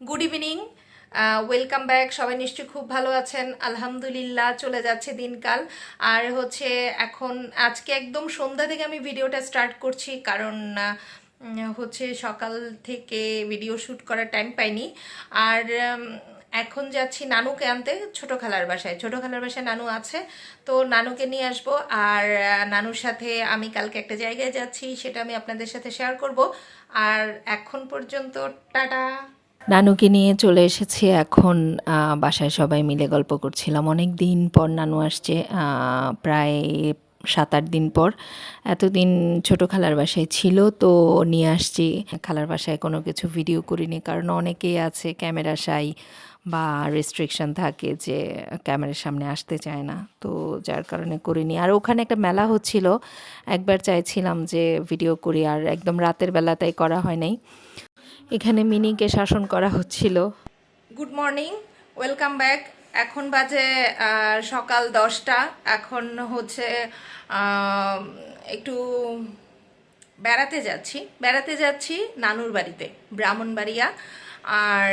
Good evening welcome back সবাই নিশ্চয়ই খুব ভালো আছেন। আলহামদুলিল্লাহ, চলে যাচ্ছে দিনকাল। আর হচ্ছে এখন আজকে একদম সন্ধ্যা থেকে আমি ভিডিওটা স্টার্ট করছি, কারণ হচ্ছে সকাল থেকে ভিডিও শ্যুট করার টাইম পাইনি। আর এখন যাচ্ছি নানুকে আনতে, ছোট খালার বাসায়। ছোট খালার বাসায় নানু আছে, তো নানুকে নিয়ে আসব। আর নানুর সাথে আমি কালকে একটা জায়গায় যাচ্ছি, সেটা আমি আপনাদের সাথে শেয়ার করব। আর এখন পর্যন্ত, টাটা! নানুকে নিয়ে চলে এসেছি এখন বাসায় সবাই মিলে গল্প করছিলাম। অনেক দিন পর নানু আসছে প্রায় সাত আট দিন পর। এতদিন ছোট খালার বাসায় ছিল, তো নিয়ে আসছি। খালার বাসায় কোনো কিছু ভিডিও করিনি, কারণ অনেকেই আছে, ক্যামেরা সাই বা রেস্ট্রিকশন থাকে যে ক্যামেরার সামনে আসতে চায় না। তো যার কারণে করিনি। আর ওখানে একটা মেলা হচ্ছিল। একবার চাইছিলাম যে ভিডিও করি, আর একদম রাতের বেলা তাই করা হয় নাই। এখানে মিনিকে শাসন করা হচ্ছিল। গুড মর্নিং ওয়েলকাম ব্যাক এখন বাজে সকাল দশটা। এখন হচ্ছে একটু বেড়াতে যাচ্ছি। বেড়াতে যাচ্ছি নানুর বাড়িতে, ব্রাহ্মণবাড়িয়া। আর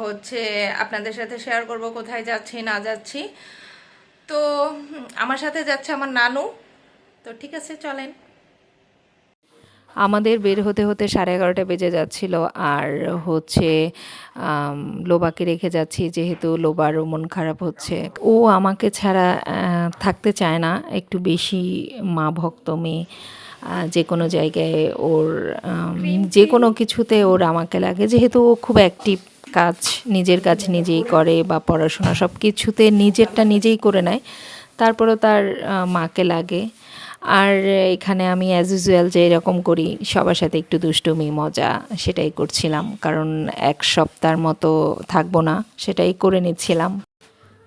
হচ্ছে আপনাদের সাথে শেয়ার করব কোথায় যাচ্ছি, না যাচ্ছি। তো, আমার সাথে যাচ্ছে আমার নানু। তো ঠিক আছে, চলেন। আমাদের বের হতে হতে সাড়ে এগারোটা বেজে যাচ্ছিল, আর হচ্ছে লোবাকে রেখে যাচ্ছি, যেহেতু লোবারও মন খারাপ হচ্ছে। ও আমাকে ছাড়া থাকতে চায় না, একটু বেশি মা ভক্ত মেয়ে। যে কোনো জায়গায় ওর যে কোনো কিছুতে ওর আমাকে লাগে। যেহেতু ও খুব অ্যাক্টিভ কাজ নিজের কাজ নিজেই করে বা পড়াশোনা সব কিছুতে নিজেরটা নিজেই করে নেয় তারপরেও তার মাকে লাগে। আর এখানে আমি অ্যাজ ইউজুয়াল যে এরকম করি সবার সাথে একটু দুষ্টুমি মজা সেটাই করছিলাম। কারণ এক সপ্তাহের মতো থাকব না সেটাই করে নিচ্ছিলাম।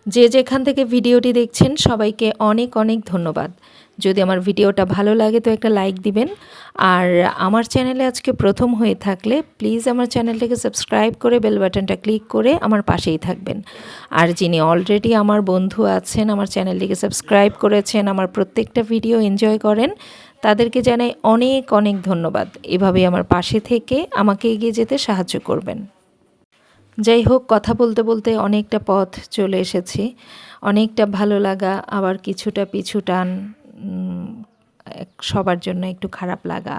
যে যেখান থেকে ভিডিওটি দেখছেন সবাইকে অনেক অনেক ধন্যবাদ। যদি আমার ভিডিওটা ভালো লাগে তো একটা লাইক দিবেন। আর আমার চ্যানেলে আজকে প্রথম হয়ে থাকলে প্লিজ আমার চ্যানেলটাকে সাবস্ক্রাইব করে বেল বাটনটা ক্লিক করে আমার পাশেই থাকবেন। আর যিনি অলরেডি আমার বন্ধু আছেন, আমার চ্যানেলটিকে সাবস্ক্রাইব করেছেন, আমার প্রত্যেকটা ভিডিও এনজয় করেন, তাদেরকে জানাই অনেক অনেক ধন্যবাদ। এভাবেই আমার পাশে থেকে আমাকে এগিয়ে যেতে সাহায্য করবেন। যাই হোক, কথা বলতে বলতে অনেকটা পথ চলে এসেছি। অনেকটা ভালো লাগা, আবার কিছুটা পিছু টান। সবার জন্য একটু খারাপ লাগা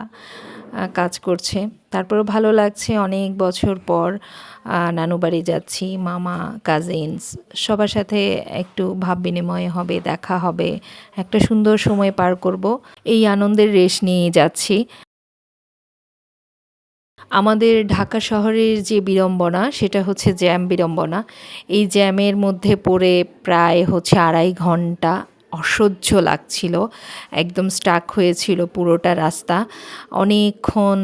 কাজ করছে। তারপরেও ভালো লাগছে অনেক বছর পর আহ, নানু বাড়ি যাচ্ছি মামা কাজিনস সবার সাথে একটু ভাব বিনিময় হবে দেখা হবে একটা সুন্দর সময় পার করব। এই আনন্দের রেশ নিয়ে যাচ্ছি। আমাদের ঢাকা শহরের যে বিড়ম্বনা সেটা হচ্ছে জ্যাম বিড়ম্বনা। এই জ্যামের মধ্যে পড়ে প্রায় হচ্ছে আড়াই ঘণ্টা অসহ্য লাগছিল, একদম স্টাক হয়েছিল পুরোটা রাস্তা। অনেকক্ষণ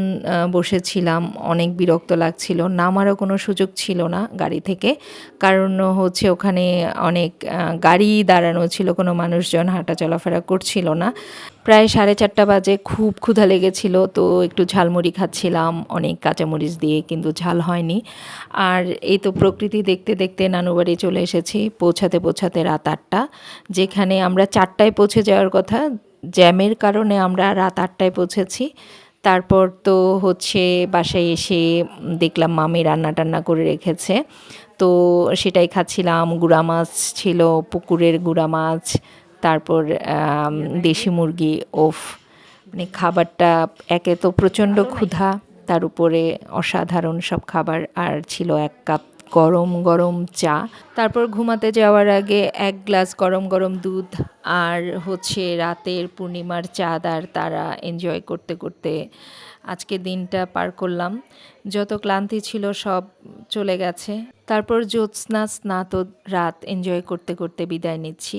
বসেছিলাম, অনেক বিরক্ত লাগছিল, নামারও কোনো সুযোগ ছিল না গাড়ি থেকে। কারণ হচ্ছে ওখানে অনেক গাড়ি দাঁড়ানো ছিল, কোনো মানুষজন হাঁটা চলাফেরা করছিল না। প্রায় সাড়ে চারটা বাজে, খুব ক্ষুধা লেগেছিল, তো একটু ঝালমুড়ি খাচ্ছিলাম, অনেক কাঁচামরিচ দিয়ে কিন্তু ঝাল হয়নি। আর এই তো প্রকৃতি দেখতে দেখতে নানু বাড়ি চলে এসেছি, পৌঁছাতে পৌঁছাতে রাত আটটা, যেখানে আমরা চারটায় পৌঁছে যাওয়ার কথা, জ্যামের কারণে আমরা রাত আটটায় পৌঁছেছি। তারপর তো হচ্ছে বাসায় এসে দেখলাম মামি রান্না টান্না করে রেখেছে, তো সেটাই খাচ্ছিলাম, গুড়া মাছ ছিল, পুকুরের গুড়া মাছ তারপর দেশি মুরগি, ওফ মানে খাবারটা একে তো প্রচণ্ড ক্ষুধা, তার উপরে অসাধারণ সব খাবার, আর ছিল এক কাপ গরম গরম চা। তারপর ঘুমাতে যাওয়ার আগে এক গ্লাস গরম গরম দুধ, আর হচ্ছে রাতের পূর্ণিমার চাঁদ আর তারা এনজয় করতে করতে আজকে দিনটা পার করলাম। যত ক্লান্তি ছিল সব চলে গেছে। তারপর জ্যোৎস্না স্নাত রাত এনজয় করতে করতে বিদায় নিচ্ছি।